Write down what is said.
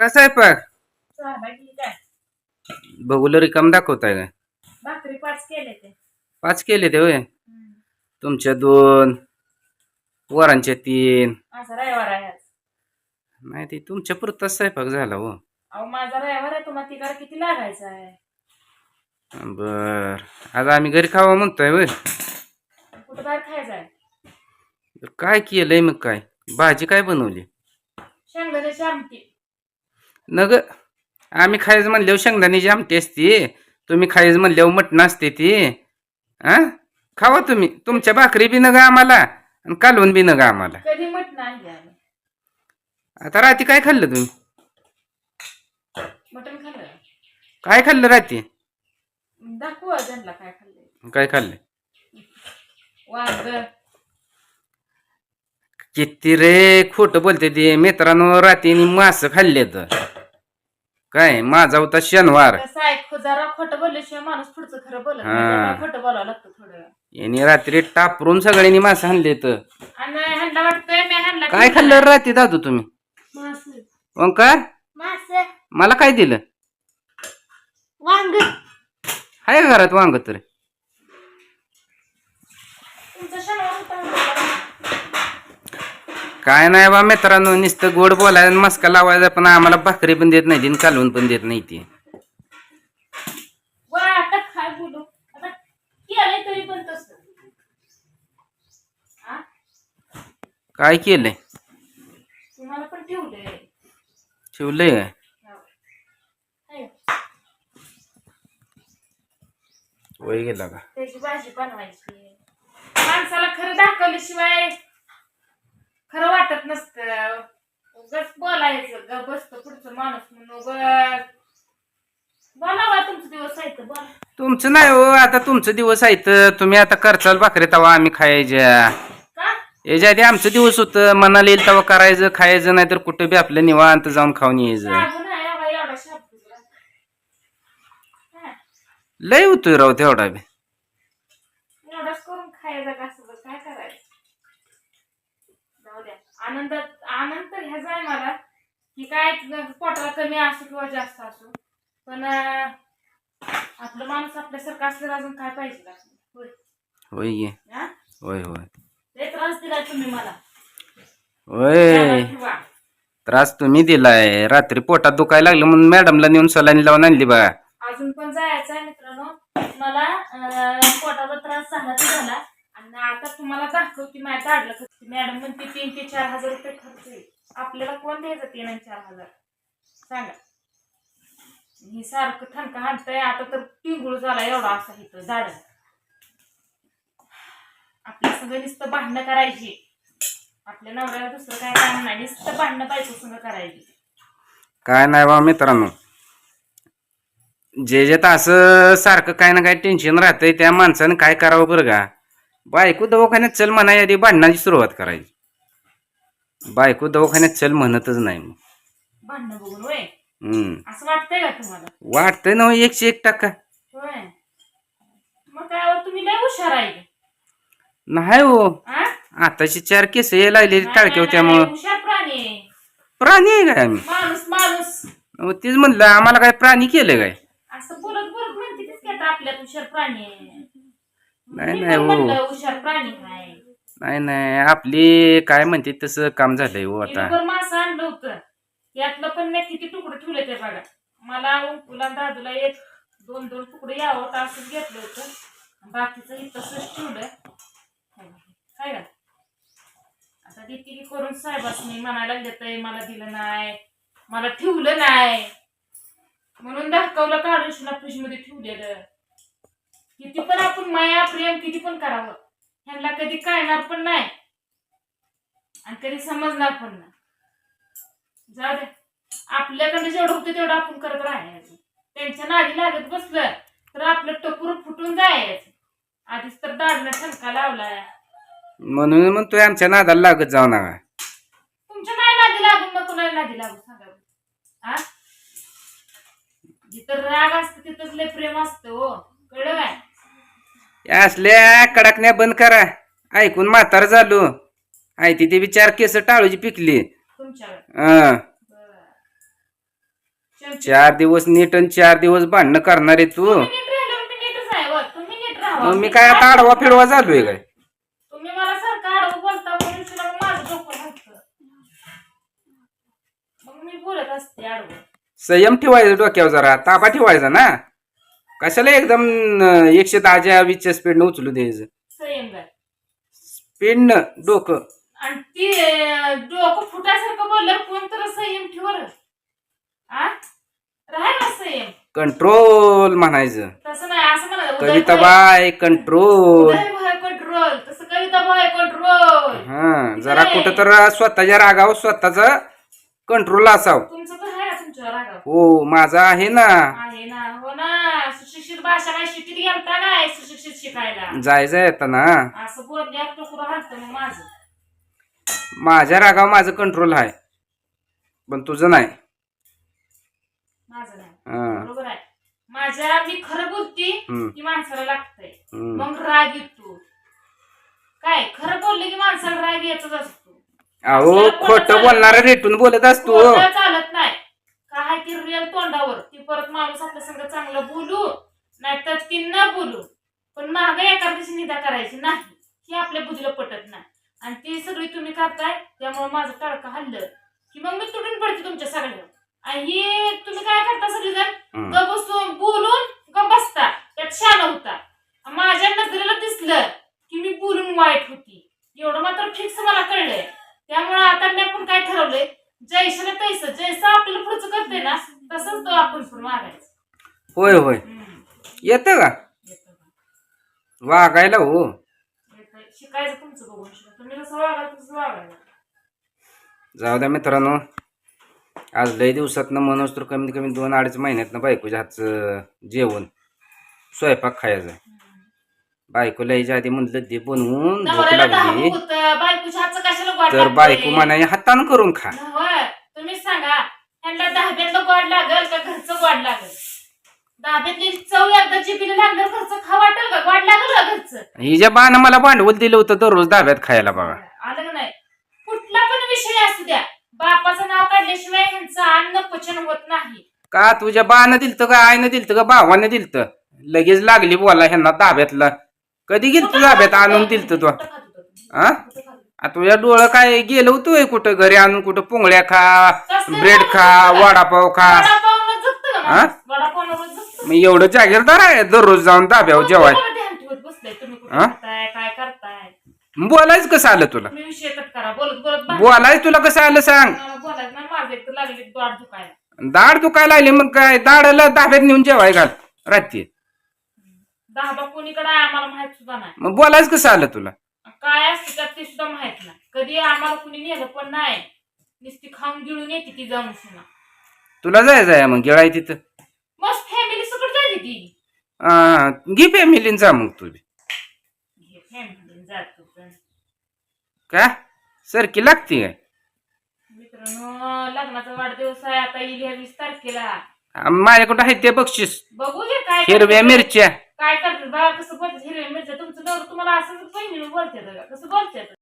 कसा आहे पाक काय? बघूला रिकाम दाखवताय काय? भाकरी पाच केले ते. पाच केले ते होय? तुमच्या दोन वरांच्या तीन. माझा रविवार आहे आज. नाही ते तुमच्या पुरताच स्वयंपाक झाला हो. अहो माझा रविवार आहे तुम्हाला तिकडे किती लागायचा आहे? बर. आज आम्ही घरी खावा म्हणतोय होय. कुठं बाहेर खायचं आहे? तर काय केलंय मग काय? भाजी काय बनवली? शेंगदाण्याची आमटी. न ग आम्ही खायचं म्हणल्यावर शेंगदाण्याची आमटी असते. तुम्ही खायचं म्हणल्यावर मटण असते ती. हा खावा तुम्ही. तुमच्या भाकरी बी नका आम्हाला आणि कालवण बी नका आम्हाला. कधी मटण आणले आम्ही? आता रात्री काय खाल्लं तुम्ही? मटण खाल्लं? काय खाल्लं दाखवा त्यांना काय खाल्लं वांग. किती रे खोटं बोलते ते. मित्रांनो रात्री मास खाल्ले तर काय? माझा होता शनिवार. कसं आहे खो- जरा खोटं बोलल्याशिवाय माणूस पुढचं खरं बोलत नाही. हा. त्यामुळे खोटं बोलावं लागतं थोडं. वेळ. यांनी रात्री टापरून सगळ्यांनी मास आणले तर आणि ह्यांना वाटतंय मी ह्यांना काय खाल्लं रात्री दादू तुम्ही? मासे. ओंकार मासे. मला काय दिलं? वांग. आहे का घरात वांग तर तुमचा शनिवार होता म्हणलं. काय नाही बा मित्रांनो नुसतं गोड बोलायला आणि मस्का लावायचा पण आम्हाला भाकरी पण देत नाही कालवून पण देत नाही ती. काय केलंय? ठेवलंय. काय? हाय. वय गेला का? त्याची भाजी बनवायची. माणसाला खरं दाखवल्याशिवाय वाटत नसतं. उगाच बोलायचं ग बसतं पुढचं माणूस म्हणून उगाच. बोलावा तुमचं दिवस आहे तर बोला. तुमचं नाही हो आता तुमचं दिवस आहेत तुम्ही आता करचाल भाकरी तवा आम्ही खायच्या. का? याच्या आधी आमचं दिवस होतं मनाला येईल तेव्हा करायचं खायचं नाही तर कुठे बी आपलं निवांत जाऊन खाऊन यायचं. आहे एवढा एवढा. लय होतोय राव तेवढा बी. एवढाच करून खायचं का असं बरं, काय करायचं जाऊ द्या आनंद आनंद तर ह्याचा आहे मला की काय पोटाला कमी असो किंवा जास्त असो. पण आपलं माणूस आपल्यासारखं असलं अजून काय पाहिजे का? होय. होय? होय होय. लय त्रास दिलाय तुम्ही मला. होय. त्रास तुम्ही दिलाय. रात्री पोटात दुखायला लागलं म्हणून मॅडमला नेऊन सलाईन लावून आणली बा अजून पण जायचं आहे मित्रांनो. मला पोटाचा त्रास झाला तर झाला. आणि आता तुम्हाला दाखवते माझ्या दाडला कसं मॅडम म्हणते तीन ते चार हजार रुपये खर्च येईल. आपल्याला कोण द्यायचं तीन आणि चार हजार? सांगा. हे सारखं ठणका हाणतंय आता तर पिंगुळ झाला एवढा असा इथं झाड आपल्या सगळं नुसतं भांडणं करायची. आपल्या नवऱ्याला दुसरं काय काम नाही नुसतं भांडणं पाहिजे संग करायची. काय नाही बा मित्रांनो. जे जे तास सारखं काय ना काय टेन्शन राहतंय त्या माणसानं काय करावं बरं का? बायको दवाखान्यात चल म्हणाय आधी भांडणाची सुरुवात करायची. बायको दवाखान्यात चल म्हणतच नाही मग. भांडणं बघून होय? हम्म. असं वाटतंय का तुम्हाला? वाटतंय ना हो एकशे एक टक्का. होय. मग काय हो, तुम्ही लय हुशार आहे नाही हो. हा? आताची चार केस यायला लागले नाही, टाळक्याव नाही, त्यामुळं हुशार प्राणी आहे. प्राणी आहे काय आम्ही? माणूस माणूस. अहो, तेच म्हणलं आम्हाला काय प्राणी केलं काय? असं बोलत बोलत म्हणते तेच की आता आपल्यात हुशार प्राणी आहे. नाही, नाही, हो. हुशार प्राणी आहे नाही नाही आपली काय म्हणते तसं काम झालंय हो आता. मासं आणलं होतं. यातलं पण मी किती तुकडे ठेवले ते बघा मला उंकुला दादूला एक दोन दोन तुकडे यावं असं घेतलं होतं. बाकीचं इथं तसंच ठेवलं. काय का आता देते की करून साहेबासनी म्हणायला देतय मला दिलं नाही. मला ठेवलं नाही. म्हणून दाखवलं काढून फ्रीजमध्ये ठेवलेलं. किती पण आपण माया प्रेम किती पण करावं. ह्यांना कधी कळणार पण नाही. आणि कधी समजणार पण नाही. जाऊ दे. आपल्याकडे जेवढं होतं तेवढं आपण करत राहायचं. त्यांच्या नादी लागत बसलं तर आपलं टपूर फुटून जायचं. आधीच तर दाढनं ठणका लावलाय. म्हणून म्हणतोय आमच्या नादाला लागत जाऊ नका. तुमच्या नाही नादी लागून मग कुणाला नादी लागू सांगा. आ? जिथं राग असतं तिथंच लय प्रेम असतं हो. कळलं काय? या असल्या कडकण्या बंद करा. ऐकून म्हातार झालो. आय ती ते चार केस टाळूची पिकली. तुमच्यावर. हं. चार दिवस नीट आणि चार दिवस भांडणं करणारे तू. तुम्ही नीट राहिल्यावर मी नीटच आहे. तुम्ही नीट राहा मग मी काय आता आडवा फिरवा झालोय काय? तुम्ही मला सारखं आडवं बोलता म्हणून तुला मग माझं डोकं हलतं. मग मी बोलत असते आडवं. संयम ठेवायचं डोक्यावर जरा. ताबा ठेवायचा ना? कशाला एकदम एकशे दहाच्या वीसच्या स्पीडनं उचलू द्यायचं? गाय स्पीडनं डोकं? आणि ती डोकं फुटासारखं बोलल्यावर कोण तर संयम ठेवर संयम. कंट्रोल म्हणायचं. तसं नाही असं म्हणा कविता बाय कंट्रोल कंट्रोल तसं कविता बाय कंट्रोल हा जरा कुठं तर स्वतःच्या रागावर स्वतःचा कंट्रोल असावं. हो माझा आहे ना. आहे ना. हो ना. सुशिक्षित भाषा काय शिटीत गेलता काय सुशिक्षित शिकायला? जायचं येतं ना. असं बोलल्यावर टोकरं हलतं मग माझं? माझ्या रागावर माझं कंट्रोल आहे. पण तुझं नाही. माझं नाही. हा. बरोबर आहे. माझ्या मी खरं बोलती हम्म, की माणसाला लागतंय. हम्म. मग राग येतो. काय? खरं बोलले की माणसाला राग येतच असतो. अहो खोटं बोलणारा रेटून बोलत असतो. खोटं चालत नाही. काय रिअल तोंडावर. ती परत माणूस आपल्या सगळं चांगलं बोलू नाहीतर ती न बोलू. पण मागे एका दिवशी निदा करायची नाही. ही आपल्या बुद्धीला पटत नाही. आणि ती सगळी तुम्ही करताय त्यामुळे माझं टाळकं हल्लं. की मग मी तुटून पडते तुमच्या सगळ्या आणि ही तुम्ही काय करता सगळीजण हम्म. ग बसून बोलून ग बसता त्यात शान होता माझ्या नजरेला दिसलं की मी बोलून वाईट होती एवढं मात्र फिक्स मला कळलंय त्यामुळे आता मी आपण काय ठरवलंय जैशाला तैसं जैसं आपल्याला पुढचं करते ना तसंच तो आपण पण होय होय. हम्म. येतं का? येतं का? वागायला हो. येतं. शिकायचं तुमचं बघून. शिका तुम्ही कसं वागाल तसं वागायला. जाऊ द्या मित्रांनो. आज लय दिवसातनं म्हणून तर कमीत कमी दोन अडीच महिन्यातनं बायकोच्या हातचं जेवण. स्वयंपाक खायचा. बायकोला यायच्या आधी म्हणलं दे बनवून भूक नवऱ्याला लागली. दहावीत, बायकोच्या हातचं कशाला गोड तर? बायको म्हणाय हातानं करून खा. तुम्हीच सांगा. ह्यांना दहाब्यातलं गोड लागल का घरचं गोड लागल? दहाब्यातली चव एकदा जिबीला लागल्यावर घरचं खा वाटेल का? गोड लागल का घरचं? हिच्या बानं मला भांडवल दिलं होतं दररोज दाब्यात खायला बघा. आलं का नाही? कुठला पण विषय असू द्या. बापाचं नाव काढल्याशिवाय ह्यांचं अन्न पचन होत नाही. का तुझ्या बानं दिलतं का आईनं दिलतं का भावानं दिलतं? लगेच लागली बोला ह्यांना दाब्यातला कधी गेलतं दाब्यात आणून दिलतं तू? कुठं खात होता. तुम्ही? हा कुठं खात होता? आ, तुझ्या डोळं काय गेलं होतं कुठं? घरी आणून कुठं पोंगळ्या खा ब्रेड खा वडापाव? वडापाव खा? वडापावनं जगतं का हा? माणूस? वडापावनं जगतं? मग एवढं जागीरदार आहे? दररोज जाऊन दाब्यावर जेवाय. तुम्हाला ध्यान ठेवत बसलंय. तुम्ही कुठं हा? खाताय, काय करताय? बोलायचं कसं आलं तुला? तुम्ही विषय कट करा. बोलत बोलत बाहेर- बोलायचं तुला कसं आलं सांग. मला बोलायचं नाही. माझं एक तर लागली दोड दुखायला. दाढ दुखायला लागली. मग काय? दाढला दाब्यात नेऊन जेवाय घाल. रात्री. दहाबा कोणीकडे आहे? आम्हाला माहीत सुद्धा नाही. मग बोलायचं कसं आलं तुला? काय असतं त्यात ते सुद्धा माहीत नाही. कधी आम्हाला कुणी नेलं पण नाही. नुसती खाऊन गिळून येते ती जाऊन सुना तुला जायचं आहे मग गिळाय तिथं? मस्त फॅमिली सगळं जाते ती. आ, घे फॅमिलीन जा मग तुझी फॅमिली जातो पण. का? सरकी लागते काय? मित्रांनो लग्नाचा वाढदिवस आहे आता येईल ह्या वीस तारखेला. आ, माझ्याकडं आहे ते बक्षीस. बघू दे काय हिरव्या. मिरच्या. काय करतात बाबा कसं बोलतात? हिरव्या मिरच्या. तुमचं नवरं तुम्हाला असं बहिणी बोलतात का? कसं बोलतात